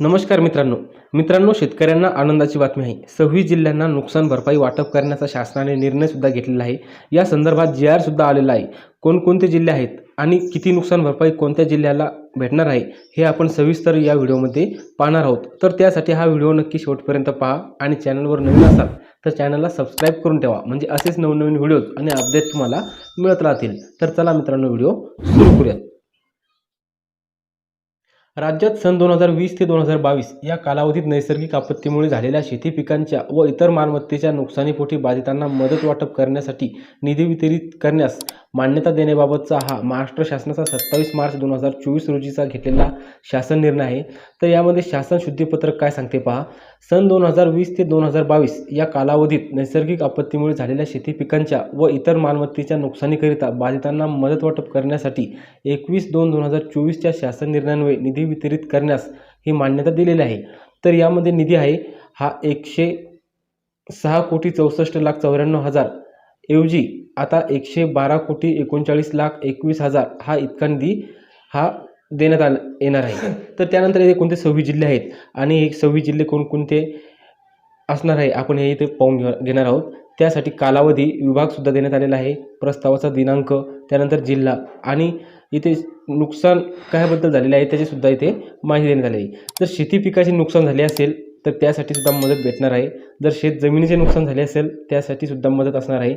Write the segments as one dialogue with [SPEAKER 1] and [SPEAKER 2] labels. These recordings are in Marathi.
[SPEAKER 1] नमस्कार मित्रांनो. मित्रांनो शेतकऱ्यांना आनंदाची बातमी आहे. सव्वीस जिल्ह्यांना नुकसान भरपाई वाटप करण्याचा शासनाने निर्णयसुद्धा घेतलेला आहे. या संदर्भात जी आर सुद्धा आलेला आहे. कोणकोणते जिल्हे आहेत आणि किती नुकसान भरपाई कोणत्या जिल्ह्याला भेटणार आहे हे आपण सविस्तर या व्हिडिओमध्ये पाहणार आहोत. तर त्यासाठी हा व्हिडिओ नक्की शेवटपर्यंत पहा आणि चॅनलवर नवीन असाल तर चॅनलला सबस्क्राईब करून ठेवा. म्हणजे असेच नवनवीन व्हिडिओज आणि अपडेट तुम्हाला मिळत राहतील. तर चला मित्रांनो व्हिडिओ सुरू करूयात. राज्यात सन दोन हजार वीस ते दोन हजार बावीस या कालावधीत नैसर्गिक आपत्तीमुळे झालेल्या शेती पिकांच्या व इतर मालमत्तेच्या नुकसानीपोटी बाधितांना मदत वाटप करण्यासाठी निधी वितरित करण्यास मान्यता देण्याबाबतचा हा महाराष्ट्र शासनाचा सत्तावीस मार्च दोन हजार चोवीस रोजीचा घेतलेला शासन निर्णय आहे. तर यामध्ये शासन शुद्धीपत्रक काय सांगते पहा. सन दोन हजार वीस ते दोन हजार बावीस या कालावधीत नैसर्गिक आपत्तीमुळे झालेल्या शेती पिकांच्या व इतर मालमत्तेच्या नुकसानीकरिता बाधितांना मदत वाटप करण्यासाठी एकवीस दोन दोन हजार चोवीसच्या शासन निर्णयान्वये निधी वितरित करण्यास ही मान्यता दिलेली आहे. तर यामध्ये निधी आहे. हा एकशे सहा कोटी चौसष्ट लाख चौऱ्याण्णव हजार ऐवजी आता एकशे बारा कोटी एकोणचाळीस लाख एकवीस हजार हा इतका निधी हा देण्यात आला येणार आहे. तर त्यानंतर इथे कोणते सव्वीस जिल्हे आहेत? आणि हे सव्वीस जिल्हे कोणकोणते असणार आहे? आपण हे इथे पाहून घे घेणार आहोत. त्यासाठी कालावधी विभागसुद्धा देण्यात आलेला आहे. प्रस्तावाचा दिनांक त्यानंतर जिल्हा आणि इथे नुकसान कायबद्दल झालेलं आहे त्याचीसुद्धा इथे माहिती देण्यात आली आहे. जर शेती पिकाचे नुकसान झाले असेल तर त्यासाठी सुद्धा मदत भेटणार आहे. जर शेत जमिनीचे नुकसान झाले असेल त्यासाठी सुद्धा मदत असणार आहे.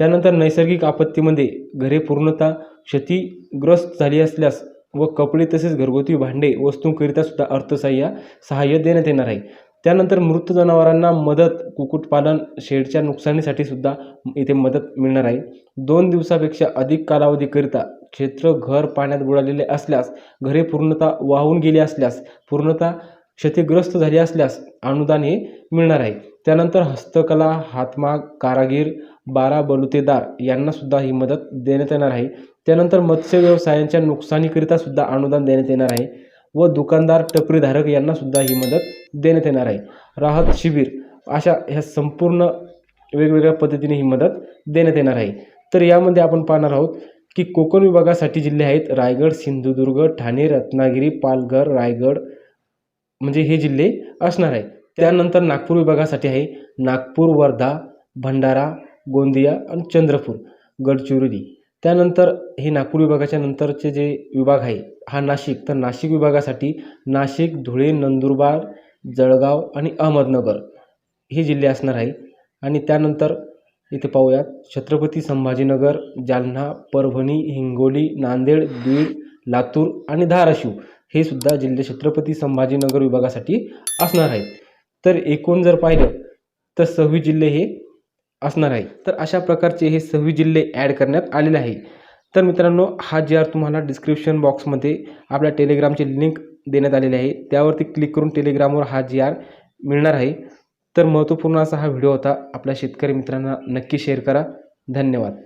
[SPEAKER 1] त्यानंतर नैसर्गिक आपत्तीमध्ये घरे पूर्णतः क्षतिग्रस्त झाली असल्यास व कपडे तसेच घरगुती भांडे वस्तूंकरिता सुद्धा अर्थसहाय्य सहाय्य देण्यात येणार आहे. त्यानंतर मृत जनावरांना मदत कुक्कुटपालन शेडच्या नुकसानीसाठी सुद्धा इथे मदत मिळणार आहे. दोन दिवसापेक्षा अधिक कालावधीकरिता क्षेत्र घर पाण्यात बुडालेले असल्यास घरे पूर्णतः वाहून गेली असल्यास पूर्णतः क्षतिग्रस्त झाली असल्यास अनुदान हे मिळणार आहे. त्यानंतर हस्तकला हातमाग कारागीर बारा बलुतेदार यांना सुद्धा ही मदत देण्यात येणार आहे. त्यानंतर मत्स्य व्यवसायांच्या नुकसानीकरिता सुद्धा अनुदान देण्यात येणार आहे व दुकानदार टपरीधारक यांना सुद्धा ही मदत देण्यात येणार आहे. राहत शिबिर अशा ह्या संपूर्ण वेगवेगळ्या पद्धतीने ही मदत देण्यात येणार आहे. तर यामध्ये आपण पाहणार आहोत की कोकण विभागासाठी जिल्हे आहेत रायगड सिंधुदुर्ग ठाणे रत्नागिरी पालघर रायगड म्हणजे हे जिल्हे असणार आहे. त्यानंतर नागपूर विभागासाठी आहे नागपूर वर्धा भंडारा गोंदिया आणि चंद्रपूर गडचिरोली. त्यानंतर हे नागपूर विभागाच्या नंतरचे जे विभाग आहे हा नाशिक. तर नाशिक विभागासाठी नाशिक धुळे नंदुरबार जळगाव आणि अहमदनगर हे जिल्हे असणार आहे. आणि त्यानंतर इथे पाहूयात छत्रपती संभाजीनगर जालना परभणी हिंगोली नांदेड बीड लातूर आणि धाराशिव. हे सुद्धा जिल्हे छत्रपती संभाजीनगर विभागासाठी असणार आहेत तर एकूण जर पाहिलं तर सव्वीस जिल्हे हे असणार आहे. तर अशा प्रकारचे हे सव्वीस जिल्हे ॲड करण्यात आलेले आहे. तर मित्रांनो हा जी आर तुम्हाला डिस्क्रिप्शन बॉक्समध्ये आपल्या टेलिग्रामची लिंक देण्यात आलेली आहे. त्यावरती क्लिक करून टेलिग्रामवर हा जी आर मिळणार आहे. तर महत्त्वपूर्ण असा हा व्हिडिओ होता. आपल्या शेतकरी मित्रांना नक्की शेअर करा. धन्यवाद.